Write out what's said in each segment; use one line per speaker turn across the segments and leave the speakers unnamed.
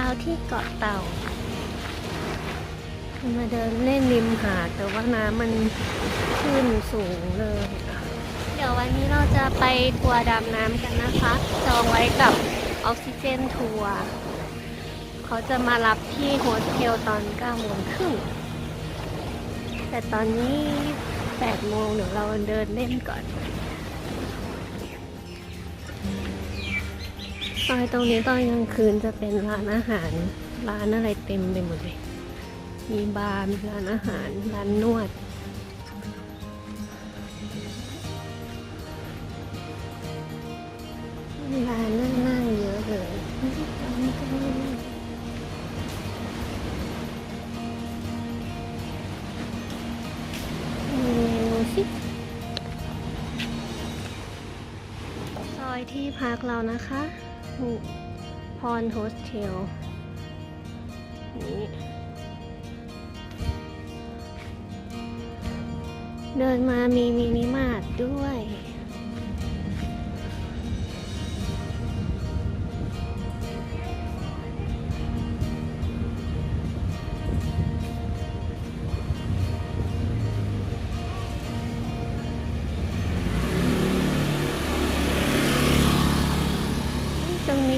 ช้าที่เกาะเต่า มาเดินเล่นริมหาดแต่ว่าน้ำมันขึ้นสูงเลย เดี๋ยววันนี้เราจะไปทัวร์ดำน้ำกันนะคะ จองไว้กับออกซิเจนทัวร์เขาจะมารับที่โฮสเทลตอน9โมงครึ่งแต่ตอนนี้8โมงเดี๋ยวเราเดินเล่นก่อน ซอยตรงนี้ตอนกลางคืนจะเป็นร้านอาหาร ร้านอะไรเต็มไปหมดเลย มีบาร์มีร้านอาหาร ร้านนวด ร้านนั่งนั่งเยอะเลยร้านนี้ก็ไม่นั่งมีเมนูสิซอยที่พักเรานะคะ พรโฮสเทลนี่เดินมามีมินิมาร์ทด้วย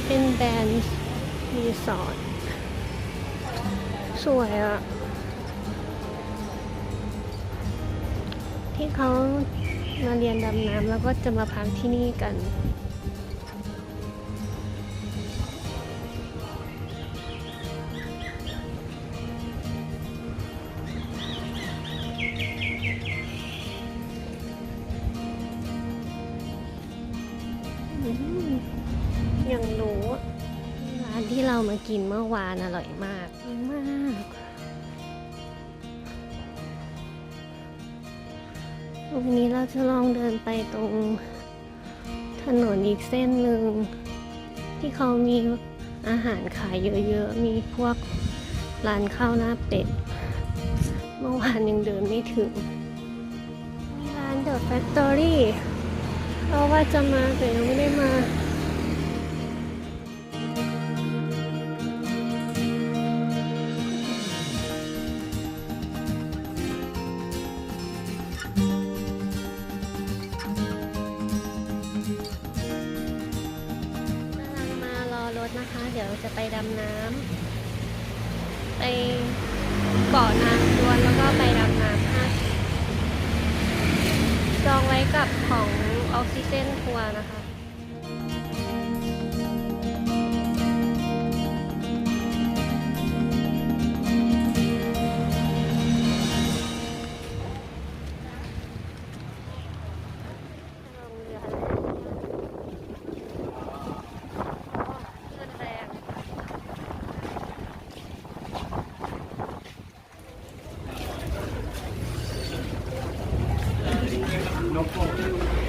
เป็นแบรนด์รีสอร์ทสวยอะที่เขามาเรียนดำน้ำแล้วก็จะมาพักที่นี่กัน อืมยังรู้ร้านที่เรามากินเมื่อวานอร่อยมากมากวันนี้เราจะลองเดินไปตรงถนนอีกเส้นหนึ่ง ที่เขามีอาหารขายเยอะๆ มีพวกร้านข้าวหน้าเป็ด เมื่อวานยังเดินไม่ถึงร้าน The Factory เพราะว่าจะมาแต่ยังไม่ได้มากำลังมารอรถนะคะ เดี๋ยวจะไปดำน้ำไปเกาะนางดวนแล้วก็ไปดำน้ำห้าจองไว้กับของ ออกซิเจนทัวร์นะคะลงเ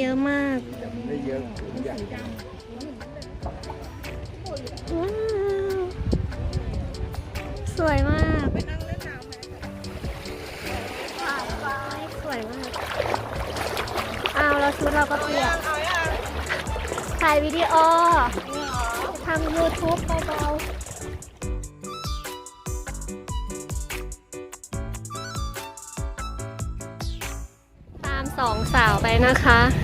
เยอะมาก
ไม่เยอะใหญ่
ว้าวสวยมากสวยมากอ้าวแล้วชุดเราก็เปลี่ยกถ่ายวิดีโอทำ YouTube เบาๆไปนะคะ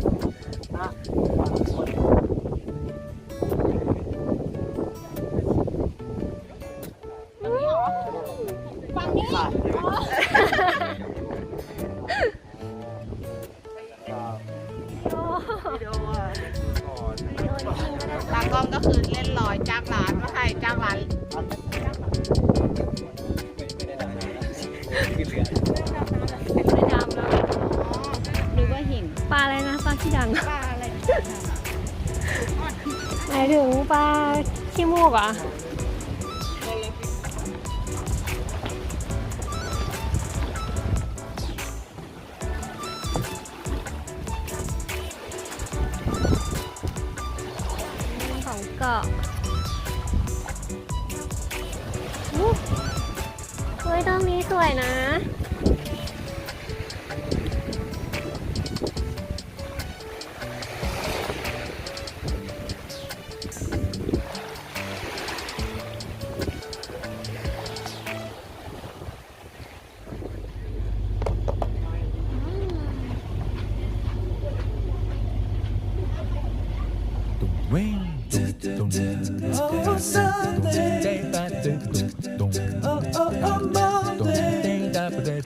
ช่
จ้างร้านไม่
ดำแล้ว
หรือว่าหิ่ง
ปลาอะไรนะปลาที่ดัง
ปลาอะไร
หมายถึงปลาขี้มูกเหรอะ สวยนะ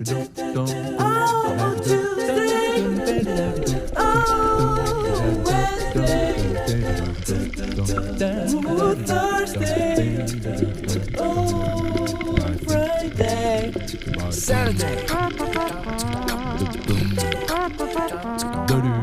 oh, Tuesday, oh, Wednesday, oh, Thursday, oh, Friday, Saturday. Tuesday,